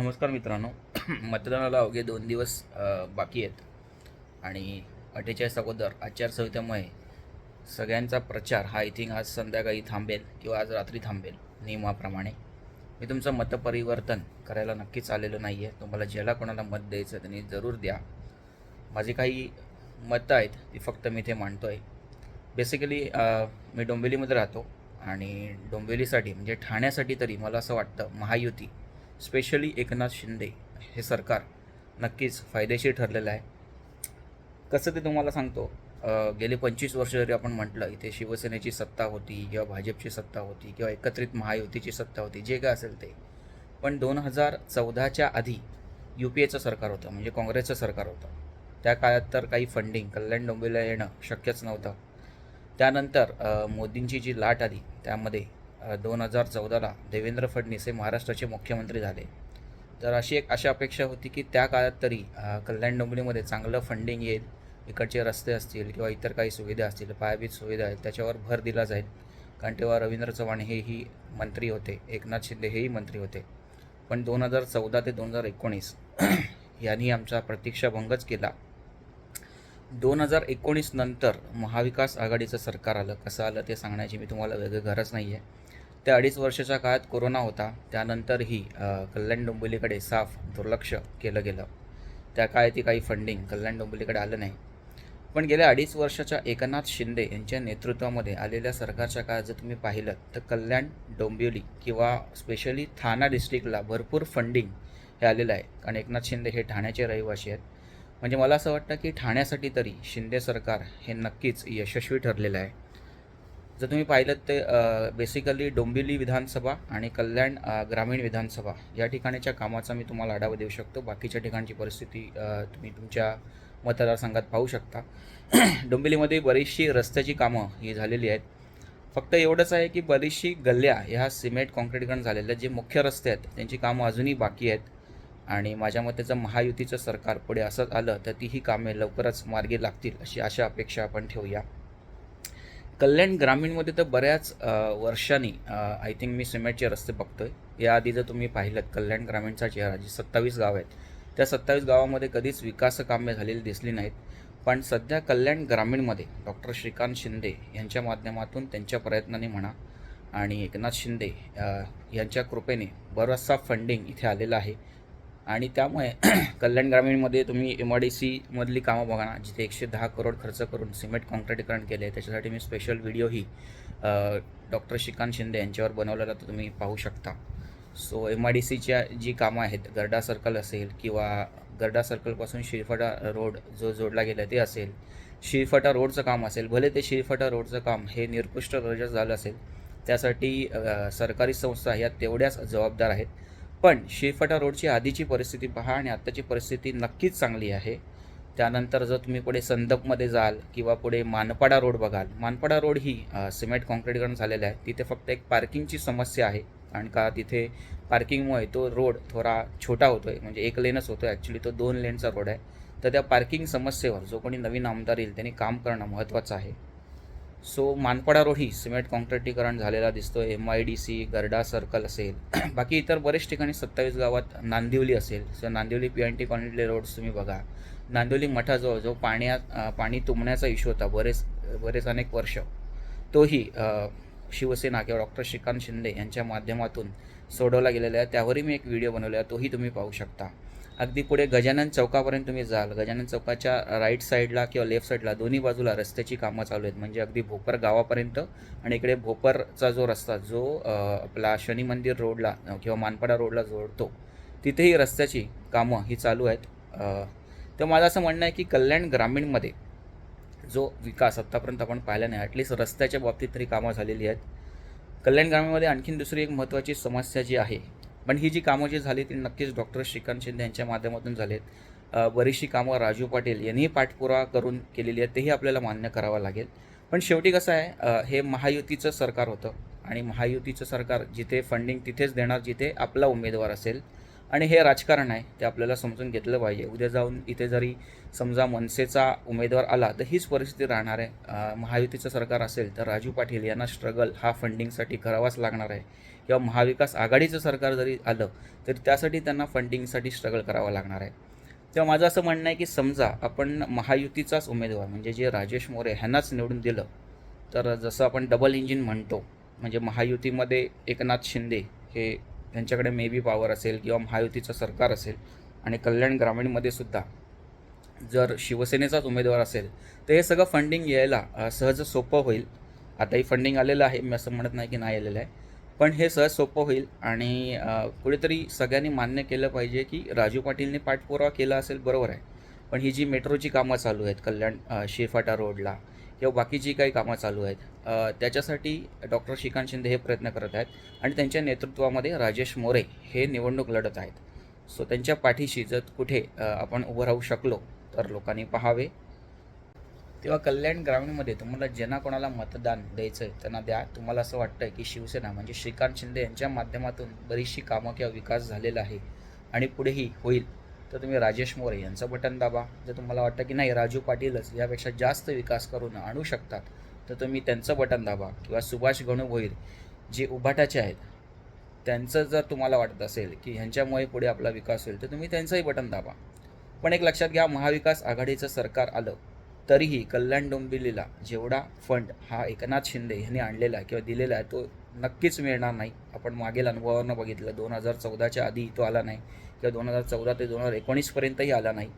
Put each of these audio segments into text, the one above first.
नमस्कार मित्रांनो. मतदानाला अवघे दोन दिवस बाकी आहेत. आणि अठ्ठेचाळीस अगोदर आचारसंहितेमुळे सगळ्यांचा प्रचार हा आय थिंक आज संध्याकाळी थांबेल किंवा आज रात्री थांबेल नियमाप्रमाणे. मी तुमचं मतपरिवर्तन करायला नक्कीच आलेलं नाही आहे तुम्हाला ज्याला कोणाला मत द्यायचं त्यांनी जरूर द्या. माझी काही मतं आहेत ती फक्त मी इथे मांडतो आहे बेसिकली मी डोंबिवलीमध्ये राहतो आणि डोंबिवलीसाठी म्हणजे ठाण्यासाठी तरी मला असं वाटतं महायुती स्पेशली एकनाथ शिंदे हे सरकार नक्कीच फायदेशीर ठरलेलं आहे. कसं ते तुम्हाला सांगतो गेले पंचवीस वर्ष जरी आपण म्हटलं इथे शिवसेनेची सत्ता होती किंवा भाजपची सत्ता होती किंवा एकत्रित महायुतीची सत्ता होती जे काय असेल ते. पण दोन हजार चौदाच्या आधी यू पी एचं सरकार होतं म्हणजे काँग्रेसचं सरकार होतं. त्या काळात तर काही फंडिंग कल्याण डोंबिवलीला येणं शक्यच नव्हतं. त्यानंतर मोदींची जी लाट आली त्यामध्ये दोन हजार चौदाला देवेंद्र फडणवीस हे महाराष्ट्राचे मुख्यमंत्री झाले. तर अशी एक अशा अपेक्षा होती की त्या काळात तरी कल्याण डोंबिवलीमध्ये चांगलं फंडिंग येईल इकडचे रस्ते असतील किंवा इतर काही सुविधा असतील पायाभूत सुविधा आहेत त्याच्यावर भर दिला जाईल. कारण तेव्हा रवींद्र चव्हाण हेही मंत्री होते एकनाथ शिंदे हेही मंत्री होते. पण दोन हजार चौदा ते दोन हजार एकोणीस यांनी आमचा प्रतीक्षाभंगच केला. दोन हजार एकोणीस नंतर महाविकास आघाडीचं सरकार आलं. कसं आलं ते सांगण्याची मी तुम्हाला वेगळी गरज नाही आहे त्या अडीच वर्षाच्या काळात कोरोना होता. त्यानंतरही कल्याण डोंबिवलीकडे साफ दुर्लक्ष केलं गेलं. त्या काळातही काही फंडिंग कल्याण डोंबिवलीकडे आलं नाही. पण गेल्या अडीच वर्षाच्या एकनाथ शिंदे यांच्या नेतृत्वामध्ये आलेल्या सरकारच्या काळात जर तुम्ही पाहिलं तर कल्याण डोंबिवली किंवा स्पेशली ठाणा डिस्ट्रिक्टला भरपूर फंडिंग हे आलेलं आहे. कारण एकनाथ शिंदे हे ठाण्याचे रहिवासी आहेत. म्हणजे मला असं वाटतं की ठाण्यासाठी तरी शिंदे सरकार हे नक्कीच यशस्वी ठरलेलं आहे. जर तुम्ही पाहिलं ते बेसिकली डोंबिवली विधानसभा आणि कल्याण ग्रामीण विधानसभा या ठिकाणीच्या कामाचा मी तुम्हाला आढावा देऊ शकतो. बाकीच्या ठिकाणची परिस्थिती तुम्ही तुमच्या मतदारसंघात पाहू शकता. डोंबिवलीमध्ये बरीचशी रस्त्याची कामं ही झालेली आहेत. फक्त एवढंच आहे की बरीचशी गल्ल्या ह्या सिमेंट कॉन्क्रीटकरण झालेल्या जे मुख्य रस्ते आहेत त्यांची कामं अजूनही बाकी आहेत. आणि माझ्या मते जर महायुतीचं सरकार पुढे असंच आलं तर ती ही कामे लवकरच मार्गी लागतील अशी आशा अपेक्षा आपण ठेवूया. कल्याण ग्रामीणमध्ये तर बऱ्याच वर्षांनी आय थिंक मी सिमेंटचे रस्ते बघतो आहे याआधी जर तुम्ही पाहिलं कल्याण ग्रामीणचा चेहरा जी सत्तावीस गाव आहेत त्या सत्तावीस गावामध्ये कधीच विकास कामे झालेली दिसली नाहीत. पण सध्या कल्याण ग्रामीणमध्ये डॉक्टर श्रीकांत शिंदे यांच्या माध्यमातून त्यांच्या प्रयत्नाने म्हणा आणि एकनाथ शिंदे यांच्या कृपेने बराचसा फंडिंग इथे आलेला आहे. आणि त्यामुळे कल्याण ग्रामीणमध्ये तुम्ही एम आय डी सीमधली कामं बघा ना जिथे एकशे दहा करोड खर्च करून सिमेंट कॉन्क्रिटीकरण केले आहे त्याच्यासाठी मी स्पेशल व्हिडिओही डॉक्टर श्रीकांत शिंदे यांच्यावर बनवलेला तर तुम्ही पाहू शकता. सो एम आय डी सीच्या जी कामं आहेत गरडा सर्कल असेल किंवा गरडा सर्कलपासून शिरफटा रोड जो जोडला गेला ते असेल. शिरफटा रोडचं काम असेल भले ते शिरफटा रोडचं काम हे निरकृष्ट दर्जाचं झालं असेल त्यासाठी सरकारी संस्था ह्या तेवढ्याच जबाबदार आहेत. पण शेफटा रोडची आधीची परिस्थिती पहा आणि आत्ताची परिस्थिती नक्कीच चांगली आहे. त्यानंतर जर तुम्ही पुढे संदपमध्ये जाल किंवा पुढे मानपाडा रोड बघाल मानपाडा रोड ही सिमेंट कॉन्क्रीटकरण झालेला आहे. तिथे फक्त एक पार्किंगची समस्या आहे कारण का तिथे पार्किंगमुळे तो रोड थोडा छोटा होतो आहे म्हणजे एक लेनच होतो आहे ॲक्च्युली तो दोन लेनचा रोड आहे. तर त्या पार्किंग समस्येवर जो कोणी नवीन आमदार येईल त्यांनी काम करणं महत्त्वाचं आहे. सो मानपाडा रोड ही सिमेंट काँक्रिटीकरण झालेला दिसतो M I D C Garda circle असेल. बाकी इतर बरेच ठिकाणी सत्तावीस गावात नांदिवली असेल. So Nandivali P N T कॉलनीतले roads तुम्ही बघा. नांदिवली मठाजवळ जो पाण्यात पाणी तुंबण्याचा इश्यू होता बरेच बरेच अनेक वर्ष तोही शिवसेना किंवा डॉक्टर श्रीकांत शिंदे यांच्या माध्यमातून सोडवला गेलेला आहे. त्यावरही मी एक व्हिडिओ बनवला आहे तोही तुम्ही पाहू शकता. अगदी पुढे गजानन चौकापर्यंत तुम्ही जाल. गजानन चौकाच्या राईट साईडला किंवा लेफ्ट साईडला दोन्ही बाजूला रस्त्याची कामं चालू आहेत. म्हणजे अगदी भोपर गावापर्यंत आणि इकडे भोपरचा जो रस्ता जो आपला शनी मंदिर रोडला किंवा मानपाडा रोडला जोडतो तिथेही रस्त्याची कामं ही चालू आहेत. तर माझं असं म्हणणं आहे की कल्याण ग्रामीणमध्ये जो विकास आत्तापर्यंत आपण पाहिला नाही ॲटलिस्ट रस्त्याच्या बाबतीत तरी कामं झालेली आहेत. कल्याण ग्रामीणमध्ये आणखीन दुसरी एक महत्त्वाची समस्या जी आहे पण ही जी कामं जी झाली ती नक्कीच डॉक्टर श्रीकांत शिंदे यांच्या माध्यमातून झालेत बरीचशी कामं राजू पाटील यांनीही पाठपुरावा करून केलेली आहेत तेही आपल्याला मान्य करावं लागेल. पण शेवटी कसं आहे हे महायुतीचं सरकार होतं आणि महायुतीचं सरकार जिथे फंडिंग तिथेच देणार जिथे आपला उमेदवार असेल आणि हे राजकारण आहे ते आपल्याला समजून घेतलं पाहिजे. उद्या जाऊन इथे जरी समजा मनसेचा उमेदवार आला तर हीच परिस्थिती राहणार आहे. महायुतीचं सरकार असेल तर राजू पाटील यांना स्ट्रगल हा फंडिंगसाठी करावाच लागणार आहे. किंवा महाविकास आघाडीचं सरकार जरी आलं तरी त्यासाठी त्यांना फंडिंगसाठी स्ट्रगल करावं लागणार आहे. तेव्हा माझं असं म्हणणं आहे की समजा आपण महायुतीचाच उमेदवार म्हणजे जे राजेश मोरे ह्यांनाच निवडून दिलं तर जसं आपण डबल इंजिन म्हणतो म्हणजे महायुतीमध्ये एकनाथ शिंदे हे त्यांच्याकडे मे बी पॉवर असेल किंवा महायुतीचं सरकार असेल आणि कल्याण ग्रामीणमध्ये सुद्धा जर शिवसेनेचाच उमेदवार असेल तर हे सगळं फंडिंग यायला सहज सोपं होईल. आताही फंडिंग आलेलं आहे मी असं म्हणत नाही की नाही आलेलं आहे. पण हे सहज सोपं होईल आणि कुठेतरी सगळ्यांनी मान्य केलं पाहिजे की राजू पाटीलने पाठपुरावा केला असेल बरोबर आहे. पण ही जी मेट्रोची कामं चालू आहेत कल्याण शेफाटा शिरफाटा रोडला किंवा बाकीची काही कामं चालू आहेत त्याच्यासाठी डॉक्टर श्रीकांत शिंदे हे प्रयत्न करत आहेत आणि त्यांच्या नेतृत्वामध्ये राजेश मोरे हे निवडणूक लढत आहेत. सो त्यांच्या पाठीशी जर कुठे आपण उभं राहू शकलो तर लोकांनी पाहावे. तेव्हा कल्याण ग्रामीणमध्ये तुम्हाला ज्यांना कोणाला मतदान द्यायचं आहे त्यांना द्या. तुम्हाला असं वाटतं आहे की शिवसेना म्हणजे श्रीकांत शिंदे यांच्या माध्यमातून बरीचशी कामं किंवा विकास झालेला आहे आणि पुढेही होईल. तर तुम्ही राजेश मोरे यांचं बटन दाबा. जर तुम्हाला वाटतं की नाही राजू पाटीलच यापेक्षा जास्त विकास करून आणू शकतात तर तुम्ही त्यांचं बटन दाबा. किंवा सुभाष गणू भोईर जे उभाटाचे आहेत त्यांचं जर तुम्हाला वाटत असेल की ह्यांच्यामुळे पुढे आपला विकास होईल तर तुम्ही त्यांचंही बटन दाबा. पण एक लक्षात घ्या महाविकास आघाडीचं सरकार आलं तरीही कल्याण डोंबिवलीला जेवढा फंड हा एकनाथ शिंदे यांनी आणलेला आहे किंवा दिलेला आहे तो नक्कीच मिळणार नाही. आपण मागील अनुभवानं बघितलं दोन हजार चौदाच्या आधी तो आला नाही. किंवा दोन हजार चौदा ते दोन हजार एकोणीसपर्यंतही आला नाही.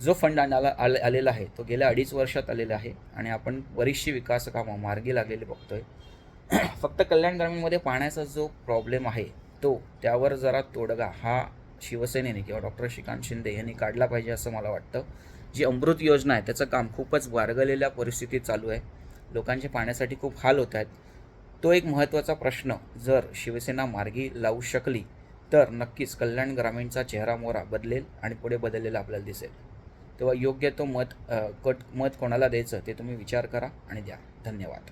जो फंड आला आले आलेला आहे तो गेल्या अडीच वर्षात आलेला आहे आणि आपण बरीचशी विकास कामं मार्गी लागलेली बघतोय. फक्त कल्याण ग्रामीणमध्ये पाण्याचा जो प्रॉब्लेम आहे तो त्यावर जरा तोडगा हा शिवसेनेने किंवा डॉक्टर श्रीकांत शिंदे यांनी काढला पाहिजे असं मला वाटतं. जी अमृत योजना आहे त्याचं काम खूपच वारगलेल्या परिस्थितीत चालू आहे. लोकांचे पाण्यासाठी खूप हाल होत आहेत. तो एक महत्त्वाचा प्रश्न जर शिवसेना मार्गी लावू शकली तर नक्कीच कल्याण ग्रामीणचा चेहरा मोहरा बदलेल आणि पुढे बदललेला आपल्याला दिसेल. तेव्हा योग्य तो मत कट मत कोणाला द्यायचं ते तुम्ही विचार करा आणि द्या. धन्यवाद.